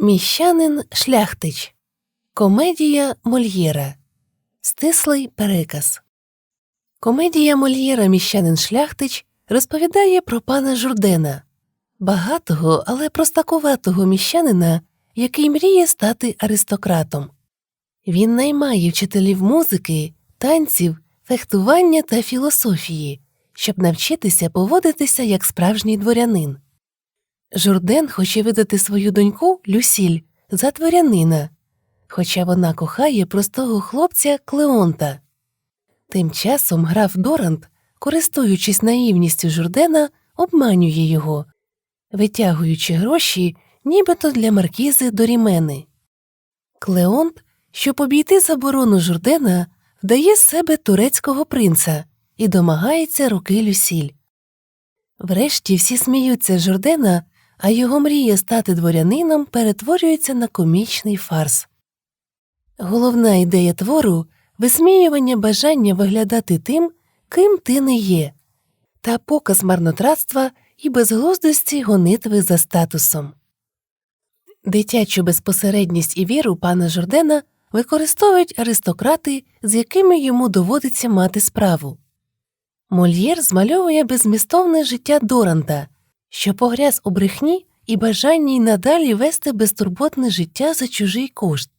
Міщанин Шляхтич. Комедія Мольєра. Стислий переказ. Комедія Мольєра Міщанин Шляхтич розповідає про пана Журдена, багатого, але простакуватого міщанина, який мріє стати аристократом. Він наймає вчителів музики, танців, фехтування та філософії, щоб навчитися поводитися як справжній дворянин. Журден хоче видати свою доньку Люсіль за дворянина, хоча вона кохає простого хлопця Клеонта. Тим часом граф Дорант, користуючись наївністю Журдена, обманює його, витягуючи гроші нібито для маркізи Дорімени. Клеонт, щоб обійти заборону Журдена, вдає з себе турецького принца і домагається руки Люсіль. Врешті всі сміються Журдена, а його мрія стати дворянином перетворюється на комічний фарс. Головна ідея твору висміювання бажання виглядати тим, ким ти не є, та показ марнотратства і безглуздості гонитви за статусом. Дитячу безпосередність і віру пана Жордена використовують аристократи, з якими йому доводиться мати справу. Мольєр змальовує безмістовне життя Доранта, що погряз у брехні і бажанні й надалі вести безтурботне життя за чужий кошт.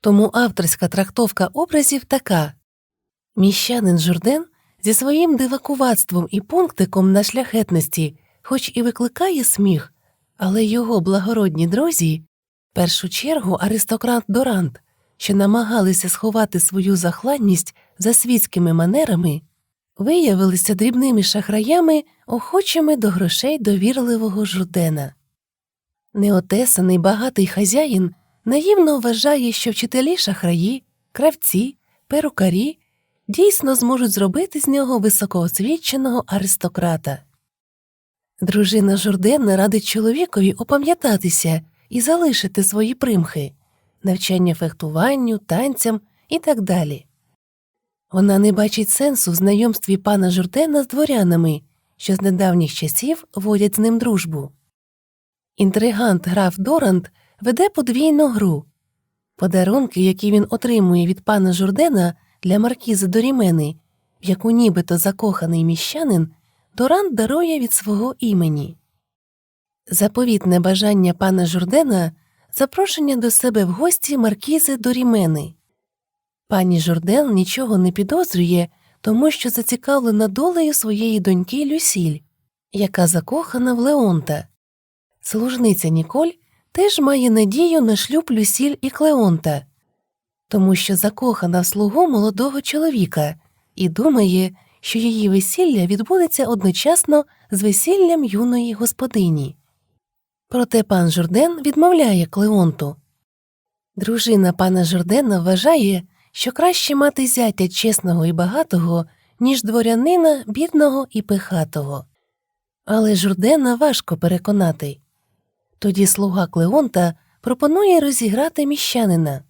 Тому авторська трактовка образів така міщанин Журден зі своїм дивакуватством і пунктиком на шляхетності, хоч і викликає сміх, але його благородні друзі, в першу чергу аристократ Дорант, що намагалися сховати свою захладність за світськими манерами, виявилися дрібними шахраями, охочими до грошей довірливого Журдена. Неотесаний багатий хазяїн наївно вважає, що вчителі шахраї, кравці, перукарі дійсно зможуть зробити з нього високоосвіченого аристократа. Дружина Журдена радить чоловікові опам'ятатися і залишити свої примхи, навчання фехтуванню, танцям і так далі. Вона не бачить сенсу в знайомстві пана Журдена з дворянами, що з недавніх часів водять з ним дружбу. Інтригант граф Дорант веде подвійну гру. Подарунки, які він отримує від пана Журдена для маркізи Дорімени, в яку нібито закоханий міщанин, Дорант дарує від свого імені. Заповітне бажання пана Журдена запрошення до себе в гості маркізи Дорімени. Пані Журден нічого не підозрює, тому що зацікавлена долею своєї доньки Люсіль, яка закохана в Леонта. Служниця Ніколь теж має надію на шлюб Люсіль і Клеонта, тому що закохана в слугу молодого чоловіка і думає, що її весілля відбудеться одночасно з весіллям юної господині. Проте пан Журден відмовляє Клеонту. Дружина пана Журдена вважає, що краще мати зятя чесного і багатого, ніж дворянина бідного і пихатого. Але Журдена важко переконати. Тоді слуга Клеонта пропонує розіграти міщанина.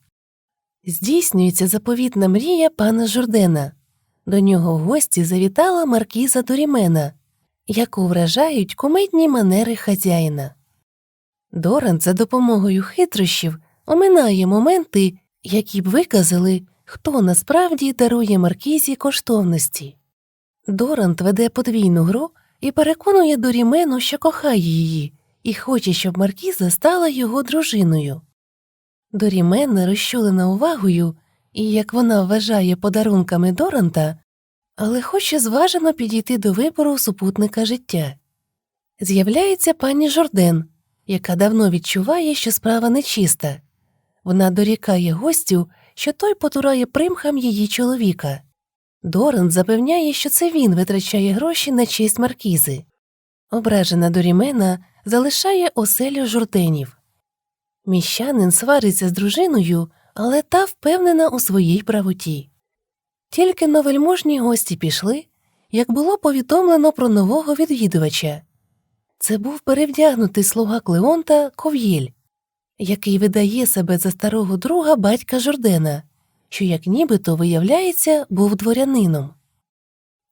Здійснюється заповітна мрія пана Журдена. До нього в гості завітала маркіза Дорімена, яку вражають кумедні манери хазяїна. Дорант за допомогою хитрощів оминає моменти, які б виказали, хто насправді дарує маркізі коштовності. Дорант веде подвійну гру і переконує Дорімену, що кохає її, і хоче, щоб маркіза стала його дружиною. Дорімена розчулена увагою і, як вона вважає подарунками Доранта, але хоче зважено підійти до вибору супутника життя. З'являється пані Жорден, яка давно відчуває, що справа нечиста. Вона дорікає гостю, що той потурає примхам її чоловіка. Дорант запевняє, що це він витрачає гроші на честь маркізи. Ображена Дорімена залишає оселю журденів. Міщанин свариться з дружиною, але та впевнена у своїй правоті. Тільки новельможні гості пішли, як було повідомлено про нового відвідувача. Це був перевдягнутий слуга Клеонта Ков'єль, який видає себе за старого друга батька Жордена, що, як нібито виявляється, був дворянином.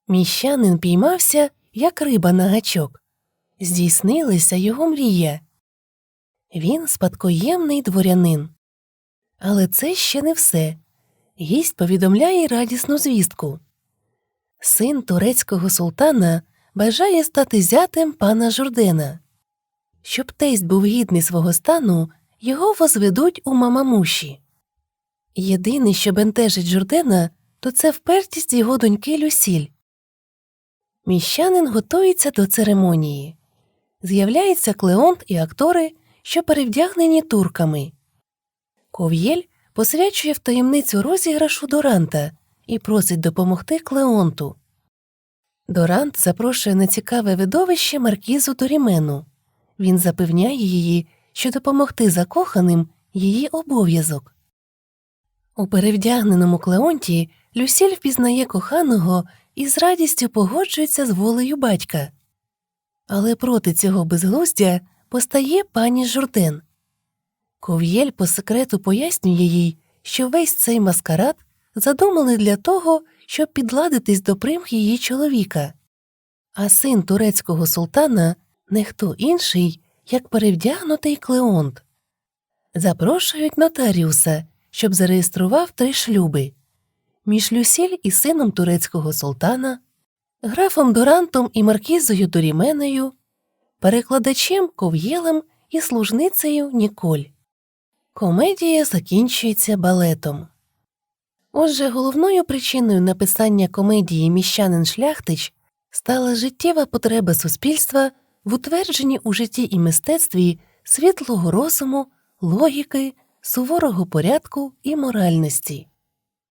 Міщанин піймався, як риба на гачок. Здійснилася його мрія. Він спадкоємний дворянин. Але це ще не все. Гість повідомляє радісну звістку. Син турецького султана бажає стати зятем пана Журдена. Щоб тесть був гідний свого стану, його возведуть у мамамуші. Єдине, що бентежить Журдена, то це впертість його доньки Люсіль. Міщанин готується до церемонії. З'являється Клеонт і актори, що перевдягнені турками. Ков'єль посвячує в таємницю розіграшу Доранта і просить допомогти Клеонту. Дорант запрошує на цікаве видовище маркізу Дорімену. Він запевняє її, що допомогти закоханим її обов'язок. У перевдягненому Клеонті Люсіль впізнає коханого і з радістю погоджується з волею батька. Але проти цього безглуздя постає пані Журден. Ков'єль по секрету пояснює їй, що весь цей маскарад задумали для того, щоб підладитись до примх її чоловіка, а син турецького султана не хто інший, як перевдягнутий Клеонт. Запрошують нотаріуса, щоб зареєстрував три шлюби між Люсіль і сином турецького султана, графом Дорантом і маркізою Доріменею, перекладачем Ков'єлем і служницею Ніколь. Комедія закінчується балетом. Отже, головною причиною написання комедії Міщанин шляхтич стала життєва потреба суспільства в утвердженні у житті і мистецтві світлого розуму, логіки, суворого порядку і моральності.